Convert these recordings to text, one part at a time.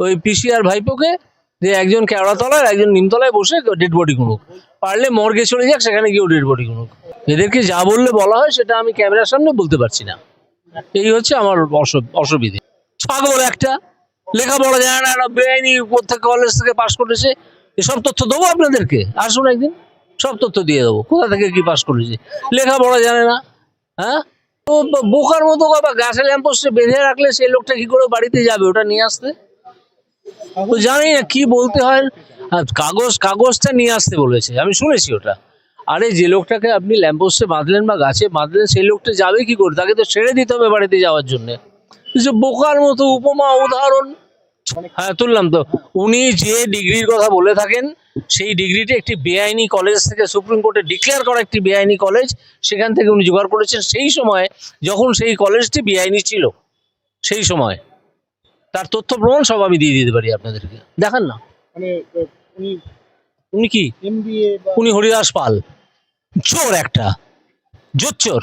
ওই পিসি আর ভাইপোকে যে একজন কেওড়াতলায় একজন নিমতলায় বসে ডেড বডি গুনুক পারলে মর্গে চলে যাক, সেখানে গিয়েও ডেড বডি গুনুক এদেরকে যা বললে বলা হয়, সেটা আমি ক্যামেরার সামনে বলতে পারছি না। এই হচ্ছে আমার অসু- অসুবিধে। ছাগল একটা। লেখা লেখাপড়া জানে না, বেআইনি প্রত্যেক কলেজ থেকে পাশ করেছে। এসব তথ্য দেবো আপনাদেরকে? আসুন একদিন। সব তথ্য দিয়ে দেবো। কোথা থেকে কি পাশ করেছে? লেখা লেখাপড়া জানে না। হ্যাঁ? তো বোকার মতো বা গাছে ল্যাম্পোস্টে বেঁধে রাখলে সেই লোকটা কি করে বাড়িতে যাবে ওটা নিয়ে আসতে? তো জানি না কি বলতে হয়। কাগজ, কাগজটা নিয়ে আসতে বলেছে। আমি শুনেছি ওটা। আরে যে লোকটাকে আপনি ল্যাম্পোস্টে বাঁধলেন বা গাছে বাঁধলেন, সেই লোকটা যাবে কি করে? তাকে তো ছেড়ে দিতে হবে বাড়িতে যাওয়ার জন্য। যে বোকার মতো উপমা, উদাহরণ। হ্যাঁ তুললাম তো। উনি যে ডিগ্রির কথা বলে থাকেন, সেই ডিগ্রিটি একটি বেআইনি কলেজ থেকে সুপ্রিম কোর্টে ডিক্লেয়ার করা একটি বেআইনি কলেজ। সেখান থেকে উনি জোগাড় করেছেন। সেই সময়, যখন সেই কলেজটি বেআইনি ছিল, সেই সময়। তার তথ্য প্রমাণ সব আমি দিয়ে দিতে পারি আপনাদেরকে। দেখান না। মানে উনি উনি কি? উনি হরিদাস পাল। চোর একটা। জোচ্চোর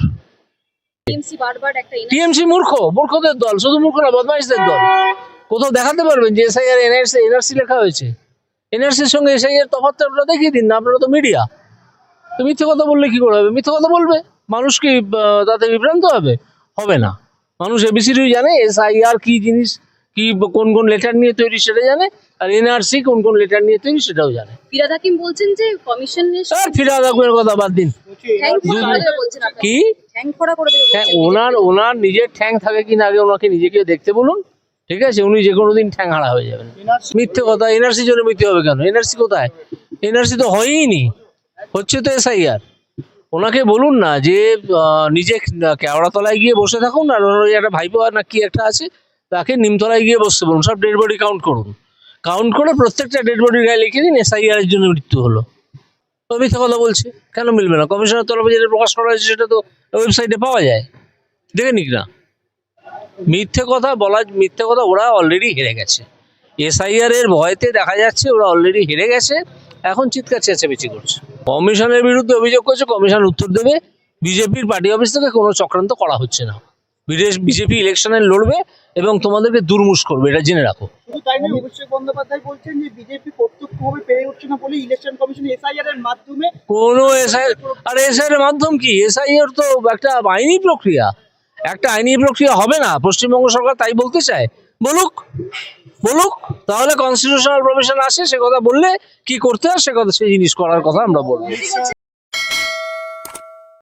টিএমসি বারবার একটা ইনা- টিএমসি মূর্খ মূর্খদের দল শুধু মূর্খ না বদমাইশদের দল। কোথাও দেখাতে পারবেন যে এসআইআর এনআরসি এনআরসি লেখা হয়েছে। এনআরসির সঙ্গে এসআইআর তফাৎটা আপনারা দেখিয়ে দিন না আপনারা তো মিডিয়া। তো মিথ্যে কথা বললে কি করে হবে? মিথ্যে কথা বলবে। মানুষ কি তাতে বিভ্রান্ত হবে? হবে না। মানুষ এবিসিডি জানে এসআইআর কি জিনিস? কি কোন কোন লেটার নিয়ে তৈরি সেটা জানে আর এনআরসি কোন কোন লেটার নিয়ে তৈরি সেটাও জানে। ফিরাদ হাকিম বলছেন যে কমিশনের আর ফিরাদ আহমেদের কথা বাদ দিন। কি? হ্যাঁ ওনার ওনার নিজের ঠ্যাং থাকে কিনা আগে ওনাকে নিজেকে দেখতে বলুন ঠিক আছে? উনি যে কোনো দিন ঠ্যাং হারা হয়ে যাবেন। মিথ্যে কথা এনআরসি জন্য মিথ্যে হবে কেন? এনআরসি কোথায়? এনআরসি তো হয়ই নি। হচ্ছে তো এসআইআর ওনাকে বলুন না যে নিজে কেওড়াতলায় গিয়ে বসে থাকুন আর ওনার ওই একটা ভাইপো আর না কি একটা আছে তাকে নিমতলায় গিয়ে বসতে বলুন, সব ডেড বডি কাউন্ট করুন। কাউন্ট করে প্রত্যেকটা ডেড বডির গায়ে লিখে দিন এসআইআর এর জন্য মৃত্যু হলো। তো মিথ্যে কথা বলছে, কেন মিলবে না? কমিশনের তরফে যেটা প্রকাশ করা হয়েছে, সেটা তো ওয়েবসাইটে পাওয়া যায়। দেখে নিক না। মিথ্যে কথা বলা, মিথ্যে কথা ওরা অলরেডি হেরে গেছে। এসআইআর এর ভয়তে দেখা যাচ্ছে, ওরা অলরেডি হেরে গেছে। এখন চিৎকার চেঁচামেচি করছে। কমিশনের বিরুদ্ধে অভিযোগ করছে, কমিশন উত্তর দেবে। বিজেপির পার্টি অফিস থেকে কোনো চক্রান্ত করা হচ্ছে না। বিদেশ বিজেপি ইলেকশনে লড়বে এবং তোমাদেরকে দুর্মুষ করবে এটা জেনে রাখো। এসআইআর কোনো এসআই আর এসআই এর মাধ্যম কি? এসআইআর তো একটা আইনি প্রক্রিয়া। একটা আইনি প্রক্রিয়া হবে না পশ্চিমবঙ্গ সরকার তাই বলতে চায়। বলুক বলুক তাহলে কনস্টিটিউশনাল প্রভিশন আসে সে কথা বললে কি করতে হয় সে কথা সেই জিনিস করার কথা আমরা বলব।